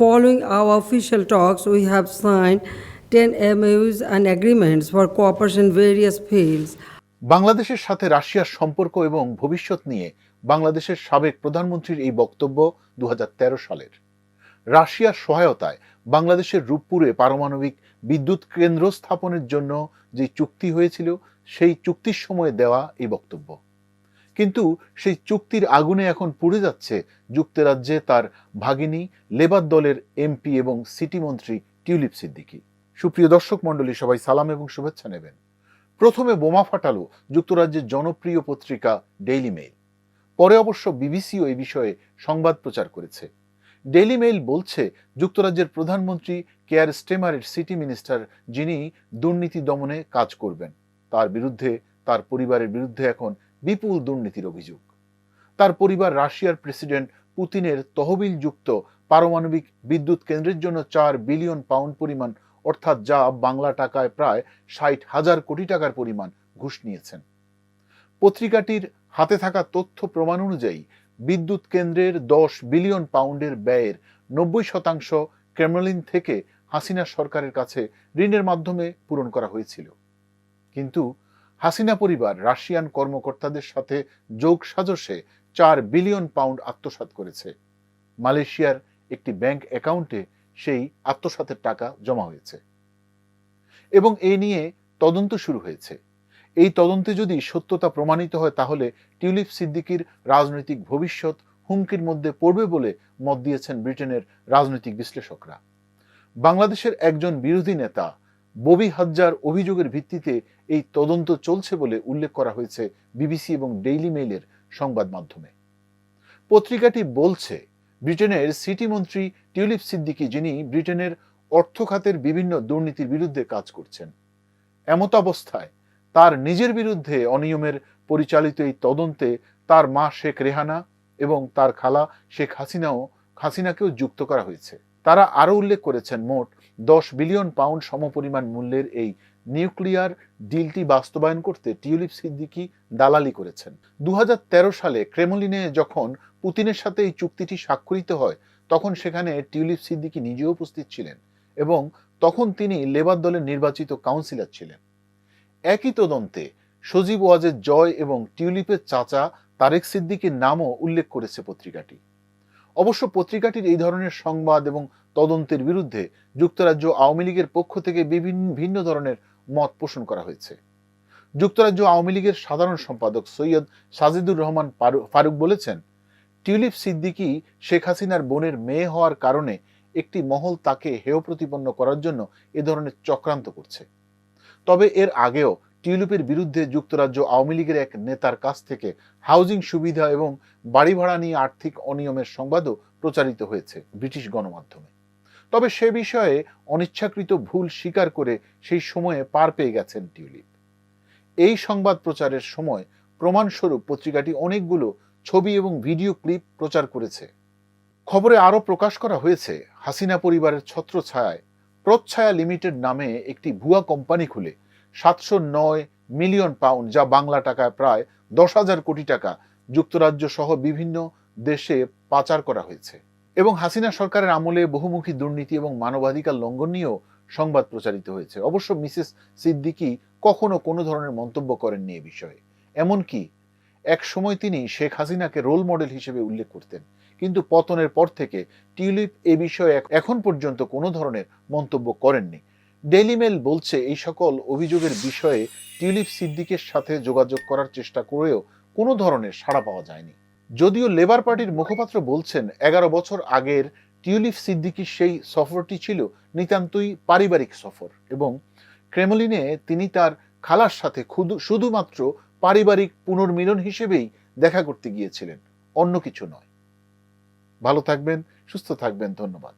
Following our official talks, we have signed 10 MOUs and agreements for cooperation in various fields. বাংলাদেশের সাথে রাশিয়ার সম্পর্ক এবং ভবিষ্যৎ নিয়ে বাংলাদেশের সাবেক প্রধানমন্ত্রীর এই বক্তব্য দু হাজার তেরো সালের রাশিয়ার সহায়তায় বাংলাদেশের রূপপুরে পারমাণবিক বিদ্যুৎ কেন্দ্র স্থাপনের জন্য যে চুক্তি হয়েছিল সেই চুক্তির সময় দেওয়া এই বক্তব্য কিন্তু সেই চুক্তির আগুনে এখন পুড়ে যাচ্ছে যুক্তরাজ্যে তার ভাগিনী, লেবার দলের এমপি এবং সিটি মন্ত্রী টিউলিপ সিদ্দিকী। সুপ্রিয় দর্শক মণ্ডলী, সবাই সালাম এবং শুভেচ্ছা নেবেন। প্রথমে বোমা ফাটালো যুক্তরাজ্যের জনপ্রিয় পত্রিকা ডেইলি মেইল। পরে অবশ্য বিবিসিও এই বিষয়ে সংবাদ প্রচার করেছে। ডেইলি মেইল বলছে, যুক্তরাজ্যের প্রধানমন্ত্রী কেয়ার স্টেমারের সিটি মিনিস্টার যিনি দুর্নীতি দমনে কাজ করবেন, তার বিরুদ্ধে, তার পরিবারের বিরুদ্ধে এখন বিপুল দুর্নীতির অভিযোগ। তার পরিবার রাশিয়ার প্রেসিডেন্ট পুতিনের তহবিলযুক্ত পারমাণবিক বিদ্যুৎ কেন্দ্রের জন্য চার বিলিয়ন পাউন্ড পরিমাণ, অর্থাৎ যা বাংলা টাকায় প্রায় ষাট হাজার কোটি টাকার পরিমাণ ঘুষ নিয়েছেন। পত্রিকাটির হাতে থাকা তথ্য প্রমাণ অনুযায়ী বিদ্যুৎ কেন্দ্রের দশ বিলিয়ন পাউন্ডের ব্যয়ের নব্বই শতাংশ ক্রেমলিন থেকে হাসিনা সরকারের কাছে ঋণের মাধ্যমে পূরণ করা হয়েছিল। কিন্তু হাসিনা পরিবার রাশিয়ান কর্মকর্তাদের সাথে যোগ সাজসে চার বিলিয়ন পাউন্ড আত্মসাৎ করেছে। মালয়েশিয়ার একটি ব্যাংক অ্যাকাউন্টে সেই আত্মসাতের টাকা জমা হয়েছে। এবং এই নিয়ে তদন্ত শুরু হয়েছে। এই তদন্তে যদি সত্যতা প্রমাণিত হয়, তাহলে টিউলিপ সিদ্দিকির রাজনৈতিক ভবিষ্যৎ হুমকির মধ্যে পড়বে বলে মত দিয়েছেন ব্রিটেনের রাজনৈতিক বিশ্লেষকরা। বাংলাদেশের একজন বিরোধী নেতা ববি হাজ্জার অভিযোগের ভিত্তিতে এই তদন্ত চলছে বলে উল্লেখ করা হয়েছে বিবিসি এবং ডেইলি মেইলের সংবাদ মাধ্যমে। পত্রিকাটি বলছে, ব্রিটেনের সিটি মন্ত্রী টিউলিপ সিদ্দিকি যিনি ব্রিটেনের অর্থ খাতের বিভিন্ন দুর্নীতির বিরুদ্ধে কাজ করছেন, এমত অবস্থায় তার নিজের বিরুদ্ধে অনিয়মের পরিচালিত এই তদন্তে তার মা শেখ রেহানা এবং তার খালা শেখ হাসিনাও হাসিনাকেও যুক্ত করা হয়েছে। তারা আরও উল্লেখ করেছেন, মোট দশ বিলিয়ন পাউন্ড সমপরিমাণ মূল্যের এই নিউক্লিয়ার ডিলটি বাস্তবায়ন করতে টিউলিপ সিদ্দিকি দালালি করেছেন। দুই হাজার তেরো সালে ক্রেমলিনে যখন পুতিনের সাথে এই চুক্তিটি স্বাক্ষরিত হয়, তখন সেখানে টিউলিপ সিদ্দিকি নিজেও উপস্থিত ছিলেন এবং তখন তিনি লেবার দলের নির্বাচিত কাউন্সিলর ছিলেন। একই তদন্তে সজীব ওয়াজের জয় এবং টিউলিপের চাচা তারেক সিদ্দিকির নামও উল্লেখ করেছে পত্রিকাটি। অবশ্য পত্রিকাটির এই ধরনের সংবাদ এবং তদন্তের বিরুদ্ধে যুক্তরাজ্য আওয়ামী লীগের পক্ষ থেকে বিভিন্ন, ভিন্ন ধরনের মত পোষণ করা হয়েছে। যুক্তরাজ্য আওয়ামী লীগের সাধারণ সম্পাদক সৈয়দ সাজিদুর রহমান ফারুক বলেছেন, টিউলিপ সিদ্দিকি শেখ হাসিনার বোনের মেয়ে হওয়ার কারণে একটি মহল তাকে হেয় প্রতিপন্ন করার জন্য এ ধরনের চক্রান্ত করছে। তবে এর আগেও টিউলিপের বিরুদ্ধে যুক্তরাজ্য আওয়ামী লীগের এক নেতার কাছ থেকে হাউজিং সুবিধা এবং বাড়ি ভাড়া নিয়ে আর্থিক অনিয়মের সংবাদও প্রচারিত হয়েছে ব্রিটিশ গণমাধ্যমে। তবে সে বিষয়ে অনিচ্ছাকৃত ভুল স্বীকার করে সেই সময়ে পার পেয়ে গেছেন টিউলিপ। এই সংবাদ প্রচারের সময় প্রমাণস্বরূপ পত্রিকাটি অনেকগুলো ছবি এবং ভিডিও ক্লিপ প্রচার করেছে। খবরে আরও প্রকাশ করা হয়েছে, হাসিনা পরিবারের ছত্রছায়ায় প্রচ্ছায়া লিমিটেড নামে একটি ভুয়া কোম্পানি খুলে সাতশো নয় মিলিয়ন পাউন্ড, যা বাংলা টাকায় প্রায় দশ হাজার কোটি টাকা যুক্তরাজ্য সহ বিভিন্ন দেশে পাচার করা হয়েছে। এবং হাসিনা সরকারের আমলে বহুমুখী দুর্নীতি এবং মানবাধিকার লঙ্ঘন নিয়েও সংবাদ প্রচারিত হয়েছে। অবশ্য মিসেস সিদ্দিকি কখনো কোনো ধরনের মন্তব্য করেননি এ বিষয়ে। এমনকি এক সময় তিনি শেখ হাসিনাকে রোল মডেল হিসেবে উল্লেখ করতেন। কিন্তু পতনের পর থেকে টিউলিপ এ বিষয়ে এখন পর্যন্ত কোনো ধরনের মন্তব্য করেননি। ডেইলি মেল বলছে, এই সকল অভিযোগের বিষয়ে টিউলিপ সিদ্দিকের সাথে যোগাযোগ করার চেষ্টা করেও কোনো ধরনের সাড়া পাওয়া যায়নি। যদিও লেবার পার্টির মুখপাত্র বলছেন, এগারো বছর আগের টিউলিপ সিদ্দিকির সেই সফরটি ছিল নিতান্তই পারিবারিক সফর এবং ক্রেমলিনে তিনি তার খালার সাথে শুধুমাত্র পারিবারিক পুনর্মিলন হিসেবেই দেখা করতে গিয়েছিলেন, অন্য কিছু নয়। ভালো থাকবেন, সুস্থ থাকবেন, ধন্যবাদ।